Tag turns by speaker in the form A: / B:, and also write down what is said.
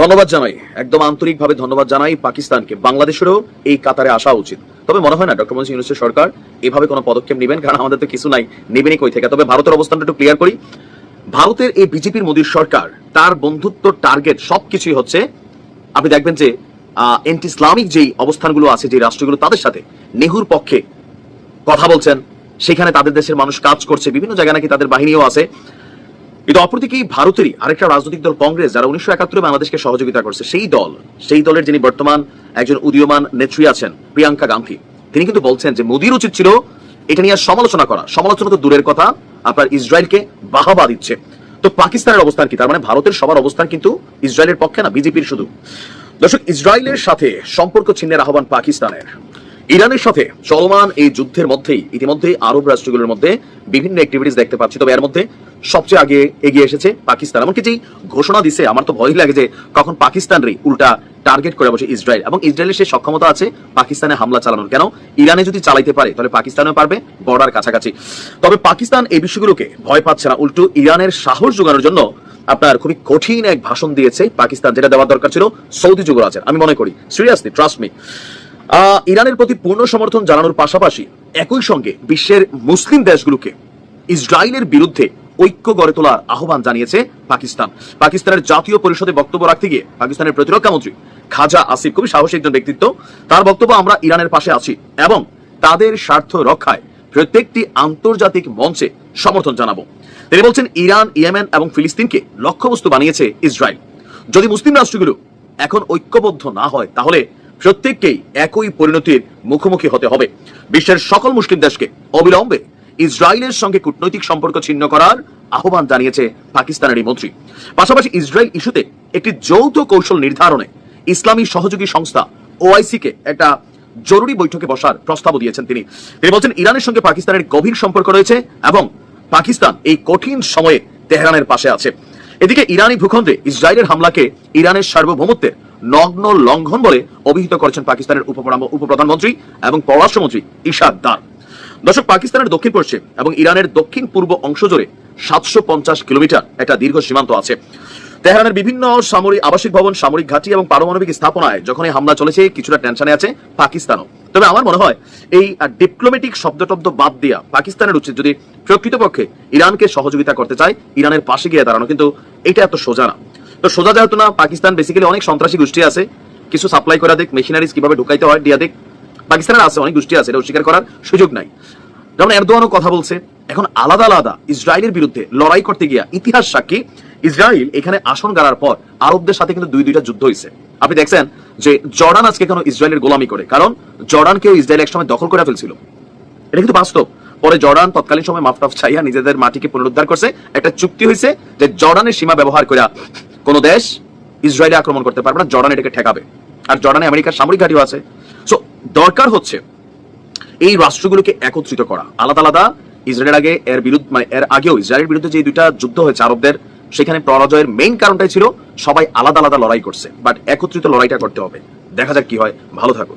A: ধন্যবাদ জানাই। একদম আন্তরিকভাবে ধন্যবাদ জানাই পাকিস্তানকে। বাংলাদেশেরও এই কাতারে আসা উচিত। তবে মনে হয় না, ডক্টর মোহাম্মদ ইউনুসের সরকার এভাবে কোনো পদক্ষেপ নেবেন? কারণ আমাদের তো কিছু নাই, নেবেনই কই থেকে? তবে ভারতের অবস্থানটা একটু ক্লিয়ার করি। ভারতের এই বিজেপির মোদীর সরকার, তার বন্ধুত্ব টার্গেট সবকিছুই হচ্ছে, আপনি দেখবেন যে এন্টি ইসলামিক যেই অবস্থানগুলো আছে যে রাষ্ট্রগুলো তাদের সাথে, নেহুর পক্ষে কথা বলছেন, সেখানে তাদের দেশের মানুষ কাজ করছে, বিভিন্ন জায়গায় নাকি তাদের বাহিনীও আছে। কিন্তু অপরদিকে ভারতেরই আরেকটা রাজনৈতিক দল কংগ্রেস, যারা উনিশশো একাত্তরে বাংলাদেশকে সহযোগিতা করছে, সেই দল, সেই দলের যিনি বর্তমান একজন উদীয়মান নেত্রী আছেন, প্রিয়াঙ্কা গান্ধী, তিনি কিন্তু বলছেন যে মোদীর উচিত ছিল এটা নিয়ে সমালোচনা করা। সমালোচনা তো দূরের কথা, আপনার ইসরায়েলকে বাহবা দিচ্ছে। তো পাকিস্তানের অবস্থান কি? তার মানে ভারতের সবার অবস্থান কিন্তু ইসরায়েলের পক্ষে না, বিজেপির শুধু। দর্শক, ইসরায়েলের সাথে সম্পর্ক ছিন্নের আহ্বান পাকিস্তানের। ইরানের সাথে চলমান এই যুদ্ধের মধ্যেই ইতিমধ্যে আরব রাষ্ট্রগুলোর মধ্যে বিভিন্ন অ্যাক্টিভিটিস দেখতে পাচ্ছি। তবে এর মধ্যে সবচেয়ে আগে এগিয়ে এসেছে পাকিস্তান। এমনকি যেই ঘোষণা দিছে, আমার তো ভয় লাগে যে কখন পাকিস্তানরই উল্টা টার্গেট করে বসে ইসরায়েল। এবং ইসরায়েলের সেই সক্ষমতা আছে পাকিস্তানে হামলা চালানোর। কেন? ইরানে যদি চালাইতে পারে, তাহলে পাকিস্তানও পারবে বর্ডার কাছাকাছি। তবে পাকিস্তান এই বিষয়গুলোকে ভয় পাচ্ছে না। উল্টো ইরানের সাহস যোগানোর জন্য আপনার খুবই কঠিন এক ভাষণ দিয়েছে পাকিস্তান, যেটা দেওয়ার দরকার ছিল সৌদি যুবরাজের আমি মনে করি সিরিয়াসলি ট্রাস্ট মি ইরানের প্রতি পূর্ণ সমর্থন জানানোর পাশাপাশি একই সঙ্গে বিশ্বের মুসলিম দেশগুলোকে ইসরায়েলের বিরুদ্ধে ঐক্য গড়ে তোলার আহ্বান জানিয়েছে পাকিস্তান। পাকিস্তানের জাতীয় পরিষদে বক্তব্য রাখতে গিয়ে পাকিস্তানের প্রতিরক্ষা মন্ত্রী খাজা আসিফ খুবই সাহসী একজন ব্যক্তিত্ব। তার বক্তব্য আমরা ইরানের পাশে আছি এবং তাদের স্বার্থ রক্ষায় প্রত্যেকটি আন্তর্জাতিক মঞ্চে সমর্থন জানাব। তিনি বলছেন, ইরান, ইয়েমেন এবং ফিলিস্তিনকে লক্ষ্যবস্তু বানিয়েছে ইসরায়েল। যদি মুসলিম রাষ্ট্রগুলো এখন ঐক্যবদ্ধ না হয়, তাহলে প্রত্যেককেই একই পরিণতির মুখোমুখি হতে হবে। বিশ্বের সকল মুসলিম দেশকে অবিলম্বে ইসরায়েলের সঙ্গে কূটনৈতিক সম্পর্ক ছিন্ন করার আহ্বান জানিয়েছে পাকিস্তানের এই মন্ত্রী। পাশাপাশি ইসরায়েল ইস্যুতে একটি যৌথ কৌশল নির্ধারণে ইসলামী সহযোগী সংস্থা ওআইসি কে একটা জরুরি বৈঠকে বসার প্রস্তাবও দিয়েছেন তিনি। তিনি বলছেন, ইরানের সঙ্গে পাকিস্তানের গভীর সম্পর্ক রয়েছে এবং পাকিস্তান এই কঠিন সময়ে তেহরানের পাশে আছে। এদিকে ইরানি ভূখণ্ডে ইসরায়েলের হামলাকে ইরানের সার্বভৌমত্বের নগ্ন লঙ্ঘন বলে অভিহিত করেছেন পাকিস্তানের উপপ্রধানমন্ত্রী এবং পররাষ্ট্রমন্ত্রী ইশাদ দার। দর্শক, পাকিস্তানের দক্ষিণ পশ্চিম এবং ইরানের দক্ষিণ পূর্ব অংশ জুড়ে সাতশো পঞ্চাশ কিলোমিটার একটা দীর্ঘ সীমান্ত আছে। তেহরানের বিভিন্ন সামরিক, আবাসিক ভবন, সামরিক ঘাঁটি এবং পারমাণবিক স্থাপনায় যখন এই হামলা চলেছে, কিছুটা টেনশনে আছে পাকিস্তানও। তবে আমার মনে হয়, এই ডিপ্লোমেটিক শব্দটব্দ বাদ দিয়া পাকিস্তানের উচিত যদি প্রকৃতপক্ষে ইরানকে সহযোগিতা করতে চায়, ইরানের পাশে গিয়ে দাঁড়ানো। কিন্তু এটা এত সোজা না। তো সোজা যেহেতু না, পাকিস্তান বেসিক্যালি অনেক সন্ত্রাসী গোষ্ঠী আছে। কিছু সাপ্লাই করা দেখ মেশিনারিজ কীভাবে ঢুকাইতে হয়, দিয়া দেখ। পাকিস্তানের আছে, অনেক গোষ্ঠী আছে এটা অস্বীকার করার সুযোগ নাই। যেমন এরদোয়ানও কথা বলছে, এখন আলাদা আলাদা ইসরায়েলের বিরুদ্ধে লড়াই করতে গিয়া ইতিহাস সাক্ষী, ইসরায়েল এখানে আসন গাড়ার পর আরবদের সাথে কিন্তু দুই দুইটা যুদ্ধ হয়েছে। আপনি দেখছেন যে জর্ডান আজকে কেন ইসরায়েলের গোলামি করে? কারণ জর্ডানকেও ইসরায়েল একসময় দখল করে ফেলছিল। এটা কিন্তু বাস্তব। পরে জর্ডান তৎকালীন সময় মাফটাফ ছাইয়া নিজেদের মাটিকে পুনরুদ্ধার করছে। একটা চুক্তি হয়েছে যে জর্ডানের সীমা ব্যবহার করে কোন দেশ ইসরায়েলে আক্রমণ করতে পারবে না, জর্ডান এটাকে ঠেকাবে। আর জর্ডানে আমেরিকার সামরিক ঘাঁটিও আছে। দরকার হচ্ছে এই রাষ্ট্রগুলোকে একত্রিত করা। আলাদা আলাদা ইসরায়েলের আগে এর বিরুদ্ধে মানে এর আগেও ইসরায়েলের বিরুদ্ধে যে দুইটা যুদ্ধ হয়েছে আরবদের, সেখানে পরাজয়ের মেইন কারণটাই ছিল সবাই আলাদা আলাদা লড়াই করছে। বাট একত্রিত লড়াইটা করতে হবে। দেখা যাক কি হয়। ভালো থাকুন।